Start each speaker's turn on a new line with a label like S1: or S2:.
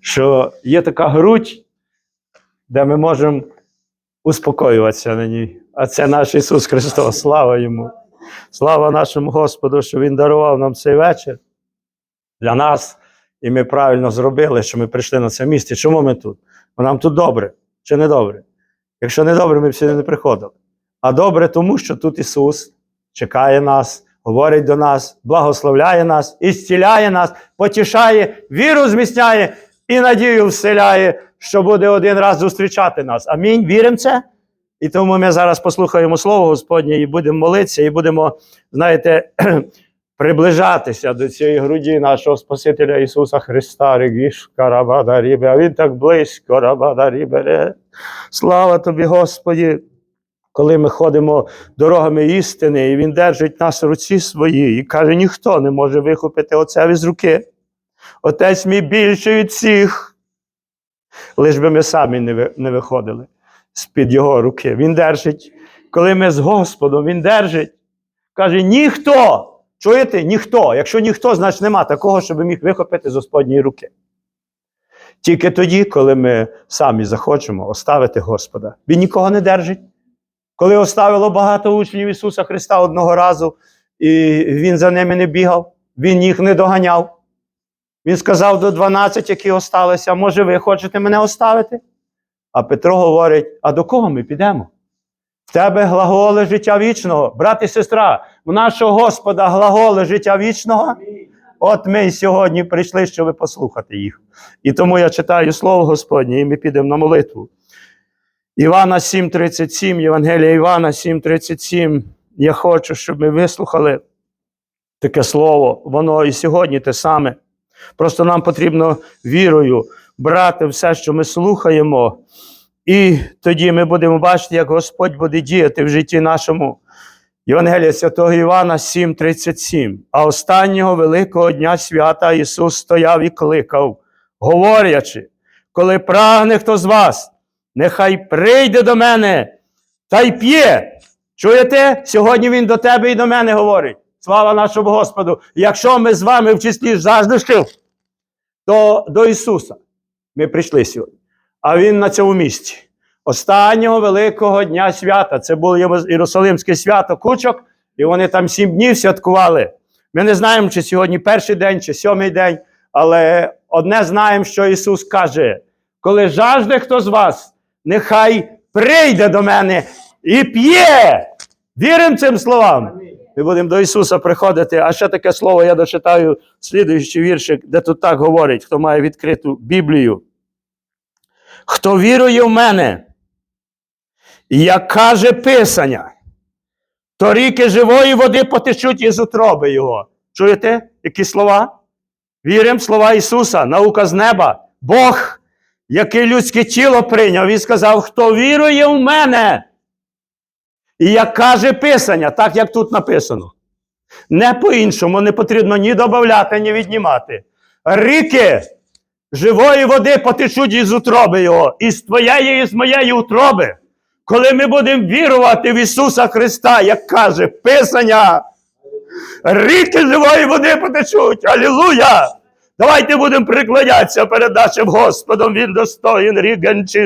S1: що є така грудь, де ми можемо успокоюватися на ній. А це наш Ісус Христос. Слава Йому. Слава нашому Господу, що Він дарував нам цей вечір для нас. І ми правильно зробили, що ми прийшли на це місце. Чому ми тут? Бо нам тут добре чи не добре? Якщо не добре, ми б сюди не приходили. А добре, тому що тут Ісус чекає нас, говорить до нас, благословляє нас, ісціляє нас, потішає, віру зміцняє і надію вселяє, що буде один раз зустрічати нас. Амінь. Віримо це? І тому ми зараз послухаємо Слово Господнє і будемо молитися, і будемо, знаєте, приближатися до цієї груді нашого Спасителя Ісуса Христа, Регіш, Карабада Рібе. А Він так близько, Рабада Рібере. Слава тобі, Господі! Коли ми ходимо дорогами істини, і Він держить нас в руці свої і каже: ніхто не може вихопити отцеві з руки. Отець мій більший від всіх. Лиш би ми самі не виходили з-під його руки. Він держить. Коли ми з Господом, Він держить. Каже: ніхто. Чуєте? Ніхто. Якщо ніхто, значить нема такого, щоб міг вихопити з Господньої руки. Тільки тоді, коли ми самі захочемо оставити Господа. Він нікого не держить. Коли оставило багато учнів Ісуса Христа одного разу, і Він за ними не бігав, Він їх не доганяв. Він сказав до 12, які осталися, може, ви хочете мене оставити? А Петро говорить: а до кого ми підемо? В тебе глаголи життя вічного, брат і сестра, в нашого Господа глаголи життя вічного. От ми сьогодні прийшли, щоб послухати їх. І тому я читаю Слово Господнє, і ми підемо на молитву. Івана 7:37, Євангелія Івана 7:37. Я хочу, щоб ми вислухали таке слово. Воно і сьогодні те саме. Просто нам потрібно вірою брати все, що ми слухаємо, і тоді ми будемо бачити, як Господь буде діяти в житті нашому. Євангелія святого Івана 7:37. А останнього великого дня свята Ісус стояв і кликав, говорячи, коли прагне хто з вас, нехай прийде до мене та й п'є. Чуєте? Сьогодні Він до тебе і до мене говорить. Слава нашому Господу! Якщо ми з вами в числі жаждущих, то до Ісуса ми прийшли сьогодні. А Він на цьому місці. Останнього великого дня свята. Це було Єрусалимське свято кучок, і вони там сім днів святкували. Ми не знаємо, чи сьогодні перший день, чи сьомий день, але одне знаємо, що Ісус каже: коли жажде хто з вас, нехай прийде до мене і п'є. Віримо цим словам. Ми будемо до Ісуса приходити. А ще таке слово я дочитаю слідуючий віршик, де тут так говорить, хто має відкриту Біблію. Хто вірує в мене, як каже Писання, то ріки живої води потечуть із утроби Його. Чуєте, які слова? Віримо в слова Ісуса, наука з неба. Бог, який людське тіло прийняв, Він сказав, хто вірує в мене. І як каже Писання, так як тут написано. Не по-іншому не потрібно ні додати, ні віднімати. Ріки живої води потечуть із утроби Його, із твоєї, і з моєї утроби. Коли ми будемо вірувати в Ісуса Христа, як каже Писання, ріки живої води потечуть. Алілуя! Давайте будемо приклонятися перед нашим Господом. Він достоїн рігенчин.